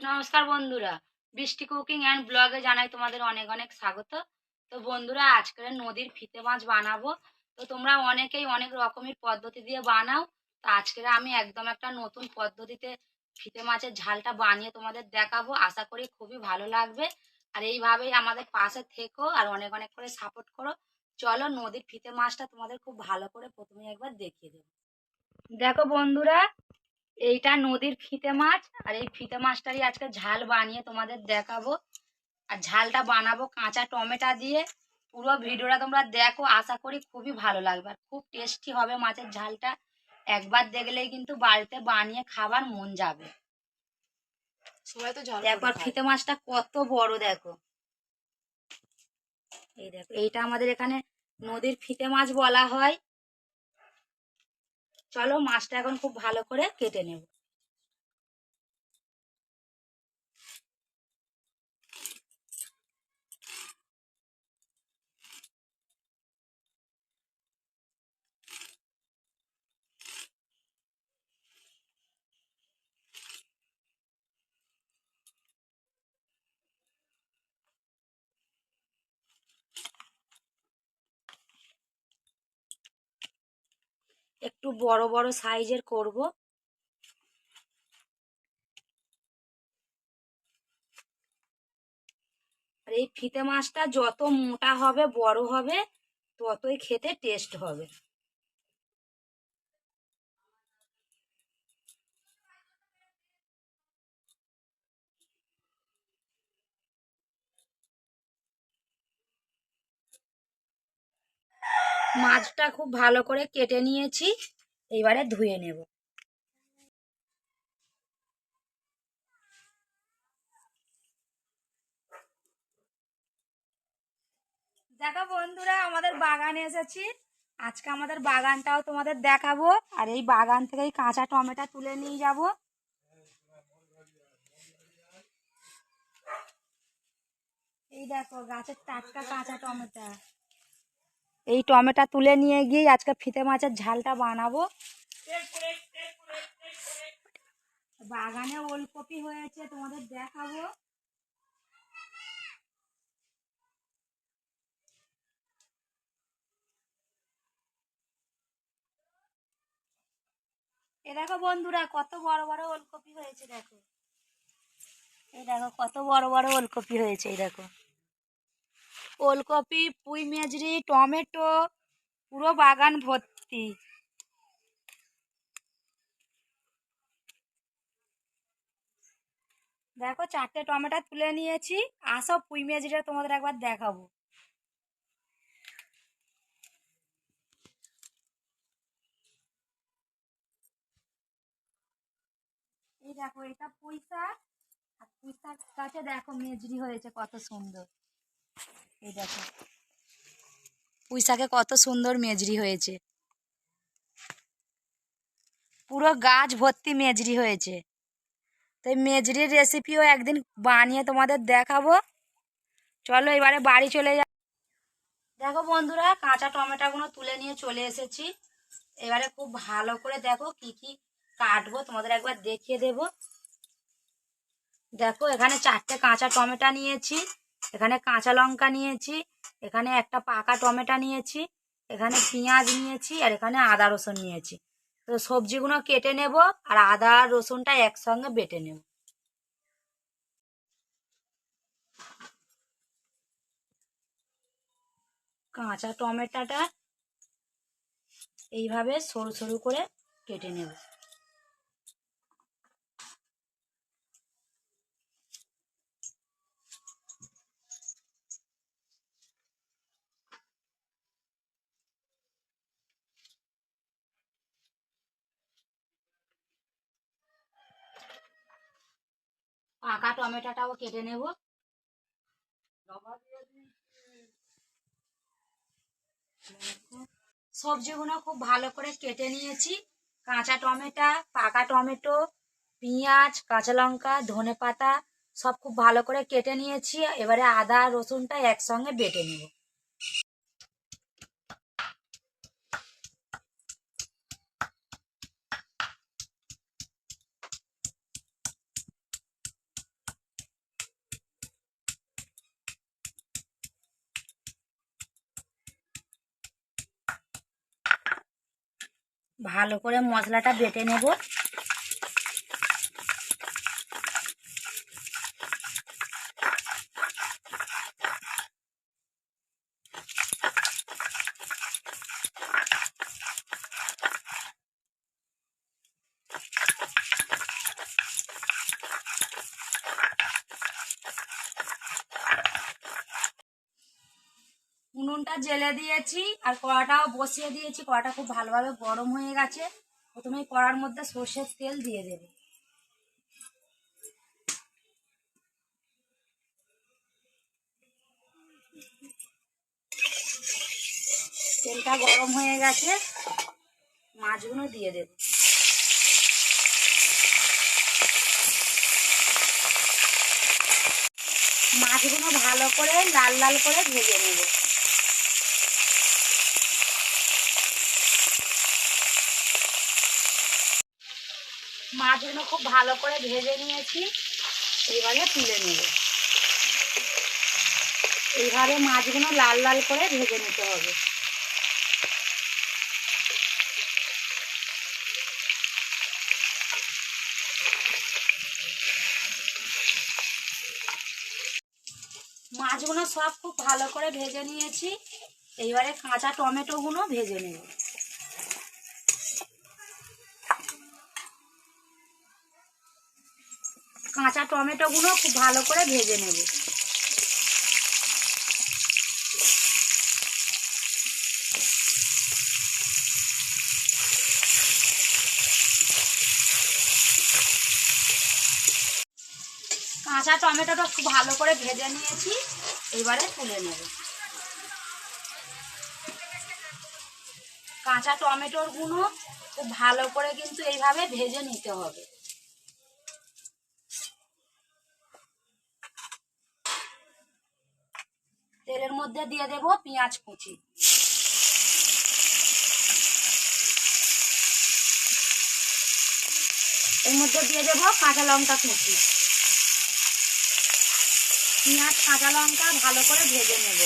নমস্কার বন্ধুরা। বৃষ্টি কুকিং অ্যান্ড ব্লগে জানাই তোমাদের অনেক অনেক স্বাগত। তো বন্ধুরা, আজকের নদীর ফিতে মাছ বানাবো। তো তোমরা অনেকেই অনেক রকমের পদ্ধতি দিয়ে বানাও। তো আজকের আমি একদম একটা নতুন পদ্ধতিতে ফিতে মাছের ঝালটা বানিয়ে তোমাদের দেখাবো। আশা করি খুবই ভালো লাগবে। আর এইভাবেই আমাদের পাশে থেকো আর অনেক অনেক করে সাপোর্ট করো। চলো নদীর ফিতে মাছটা তোমাদের খুব ভালো করে প্রথমে একবার দেখিয়ে দেবো। দেখো বন্ধুরা এইটা নদীর ফিতে মাছ আর এই ফিতে মাছটারই আজকে ঝাল বানিয়ে তোমাদের দেখাবো। আর ঝালটা বানাবো কাঁচা টমেটো দিয়ে। পুরো ভিডিওটা তোমরা দেখো আশা করি খুবই ভালো লাগবে। আর খুব টেস্টি হবে মাছের ঝালটা। একবার দেখলেই কিন্তু বাড়িতে বানিয়ে খাবার মন যাবে। সবাই তো ঝাল একবার ফিতে মাছটা কত বড় দেখো। এই দেখো এইটা আমাদের এখানে নদীর ফিতে মাছ বলা হয়। চলো মাছটা এখন খুব ভালো করে কেটে নেব। একটু বড় বড় সাইজের করব। আর এই ফিতে মাছটা যত মোটা হবে, বড় হবে, ততই খেতে টেস্ট হবে। মাছটা খুব ভালো করে কেটে নিয়েছি। এবারে ধুয়ে নেব। দেখো বন্ধুরা, আমাদের বাগানে এসেছি। আজকে আমাদের বাগানটাও তোমাদের দেখাবো। আর এই বাগান থেকেই কাঁচা টমেটো তুলে নিয়ে যাব। এই দেখো, গাছের টাটকা কাঁচা টমেটো। এই টমেটো তুলে নিয়ে গিয়ে আজকে ফিতে মাছের ঝালটা বানাবো। বাগানে ওলকপি হয়েছে, তোমাদের দেখাবো। এ দেখো বন্ধুরা, কত বড় বড় ওলকপি হয়েছে, দেখো। এই দেখো, কত বড় বড় ওলকপি হয়েছে, এই দেখো। ওলকপি, পুঁই মেজরি, টমেটো, পুরো বাগান ভর্তি। দেখো চারটে টমেটো তুলে নিয়েছি। আসো পুঁই মেজরিটা তোমাদের একবার দেখাবো। এই দেখো, এটা পুঁই শাক। আর পুঁই শাক দেখো মেজরি হয়েছে, কত সুন্দর। এই দেখো। পুঁই শাকে কত সুন্দর মেজরি হয়েছে। পুরো গাছ ভর্তি মেজরি হয়েছে। তো মেজরির রেসিপিও একদিন বানিয়ে তোমাদের দেখাবো। চলো এবারে বাড়ি চলে যা দেখো বন্ধুরা, কাঁচা টমেটোগুলো তুলে নিয়ে চলে এসেছি। এবারে খুব ভালো করে দেখো কি কি কাটবো, তোমাদের একবার দেখিয়ে দেব। দেখো এখানে চারটে কাঁচা টমেটো নিয়েছি। এখানে কাঁচা লঙ্কা নিয়েছি, এখানে একটা পাকা টমেটো নিয়েছি, এখানে পেঁয়াজ নিয়েছি আর এখানে আদা রসুন নিয়েছি। তো সবজিগুলো কেটে নেব আর আদা আর রসুনটা একসঙ্গে বেটে নেব। কাঁচা টমেটোটা এইভাবে সরু সরু করে কেটে নেব। পাকা টমেটোটাও কেটে নেব। সবজিগুলো খুব ভালো করে কেটে নিয়েছি। কাঁচা টমেটো, পাকা টমেটো, পেঁয়াজ, কাঁচা লঙ্কা ধনে পাতা সব খুব ভালো করে কেটে নিয়েছি। এবারে আদা, রসুনটা একসঙ্গে বেটে নেব। ভালো করে মশলাটা বেটে নেব। উনুনটা জেলে দিয়েছি আর কড়াটাও বসিয়ে দিয়েছি। কড়াটা খুব ভালোভাবে গরম হয়ে গেছে। প্রথমে কড়ার মধ্যে সর্ষের তেল দিয়ে দেবে। তেলটা গরম হয়ে গেছে। মাছগুলো দিয়ে দেবে। মাছগুলো ভালো করে লাল লাল করে ভেজে নেবে। মাছগুলো খুব ভালো করে ভেজে নিয়েছি। এবারে তুলে নেব। এইভাবে মাছগুলো লাল লাল করে ভেজে নিতে হবে। মাছগুলো সব খুব ভালো করে ভেজে নিয়েছি। এইবারে কাঁচা টমেটোগুলো ভেজে নেব। কাঁচা টমেটোগুলো খুব ভালো করে ভেজে নেব। কাঁচা টমেটোটা খুব ভালো করে ভেজে নিয়েছি, এবারে তুলে নেব। কাঁচা টমেটোর গুঁড়ো খুব ভালো করে কিন্তু এইভাবে ভেজে নিতে হবে। মধ্যে দিয়ে দেব পেঁয়াজ কুচি। এর মধ্যে দিয়ে দেব কাঁচা লঙ্কা কুচি। পেঁয়াজ, কাঁচা লঙ্কা ভালো করে ভেজে নেব।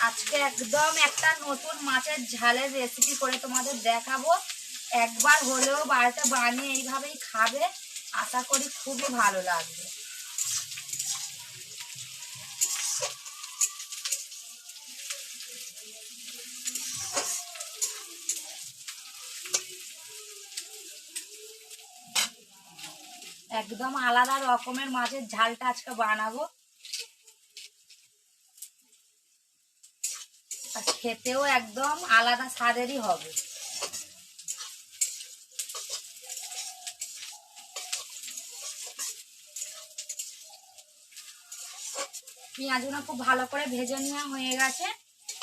আজকে একদম একটা নতুন মাছের ঝালের রেসিপি করে তোমাদের দেখাবো। একবার হলেও বাড়িতে বানিয়ে এইভাবেই খাবে। আশা করি খুবই ভালো লাগবে। একদম আলাদা রকমের মাছের ঝালটা আজকে বানাবো। আর খেতেও একদম আলাদা স্বাদেরই হবে। পেঁয়াজগুলো খুব ভালো করে ভেজে নেওয়া হয়ে গেছে।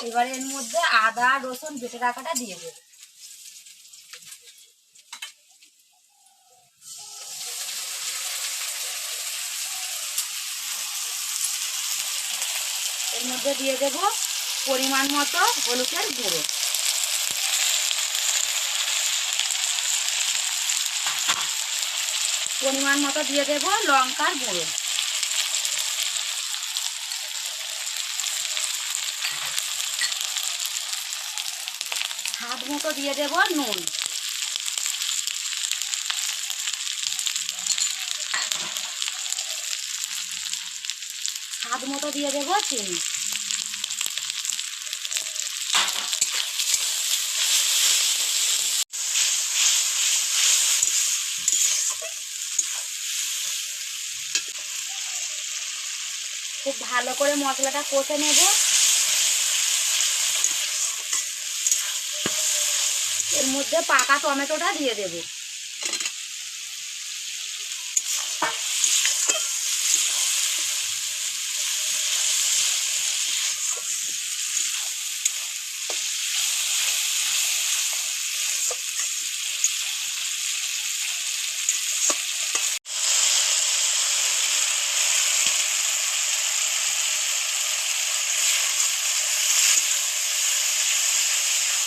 এবার এর মধ্যে আদা, রসুন বেটে রাখাটা দিয়ে দেবো। এর মধ্যে দিয়ে দেব পরিমাণ মতো হলুদের গুঁড়ো। পরিমাণ মতো দিয়ে দেব লঙ্কার গুঁড়ো। স্বাদ মতো দিয়ে দেব নুন। স্বাদ মতো দিয়ে দেব চিনি। খুব ভালো করে মশলাটা কষে নেব। এর মধ্যে পাকা টমেটোটা দিয়ে দেব।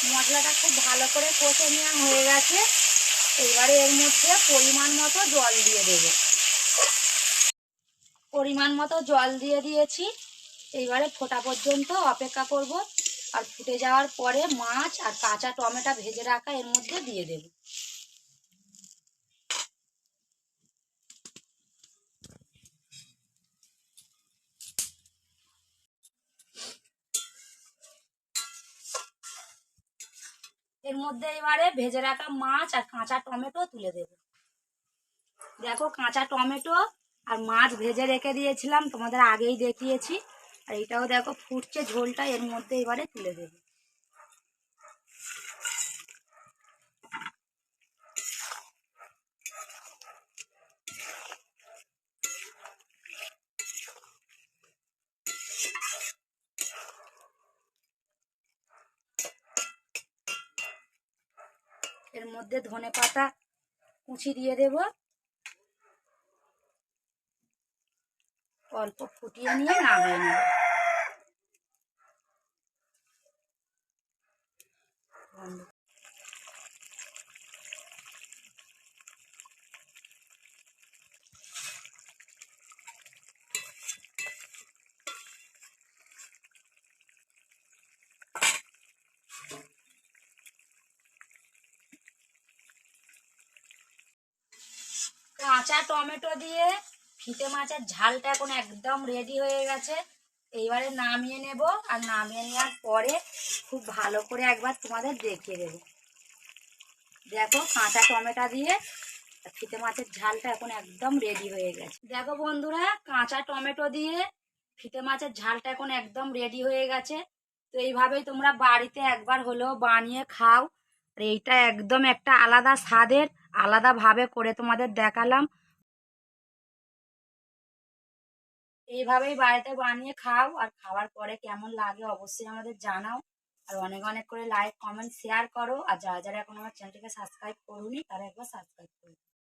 মশলাটা খুব ভালো করে কষে নেওয়া হয়ে গেছে। এবারে এর মধ্যে পরিমাণ মতো জল দিয়ে দেব। পরিমাণ মতো জল দিয়ে দিয়েছি। এইবারে ফোটা পর্যন্ত অপেক্ষা করব। আর ফুটে যাওয়ার পরে মাছ আর কাঁচা টমেটো ভেজে রাখা এর মধ্যে দিয়ে দেব। এর মধ্যে এবারে ভেজে রাখা মাছ আর কাঁচা টমেটো তুলে দেব। দেখো কাঁচা টমেটো আর মাছ ভেজে রেখে দিয়েছিলাম, তোমাদের আগেই দেখিয়েছি। আর এটাও দেখো ফুটছে ঝোলটা, এর মধ্যে এবারে তুলে দেব। মধ্যে ধনে পাতা কুচি দিয়ে দেব। অল্প ফুটিয়ে নিয়ে নামিয়ে নেব। কাঁচা টমেটো দিয়ে ফিতে মাছের ঝালটা এখন একদম রেডি হয়ে গেছে। এইবারে নামিয়ে নেব আর নামিয়ে নেওয়ার পরে খুব ভালো করে একবার তোমাদের দেখিয়ে দেবো। দেখো কাঁচা টমেটো দিয়ে ফিতে মাছের ঝালটা এখন একদম রেডি হয়ে গেছে। দেখো বন্ধুরা, কাঁচা টমেটো দিয়ে ফিতে মাছের ঝালটা এখন একদম রেডি হয়ে গেছে। তো এইভাবেই তোমরা বাড়িতে একবার হলেও বানিয়ে খাও। আর এইটা একদম একটা আলাদা স্বাদের আলাদাভাবে করে তোমাদের দেখালাম। এইভাবেই বাড়িতে বানিয়ে খাও আর খাওয়ার পরে কেমন লাগে অবশ্যই আমাদের জানাও। আর অনেক অনেক করে লাইক কমেন্ট শেয়ার করো। আর যারা যারা এখন আমার চ্যানেলটিকে সাবস্ক্রাইব করুনি, তারা একবার সাবস্ক্রাইব করো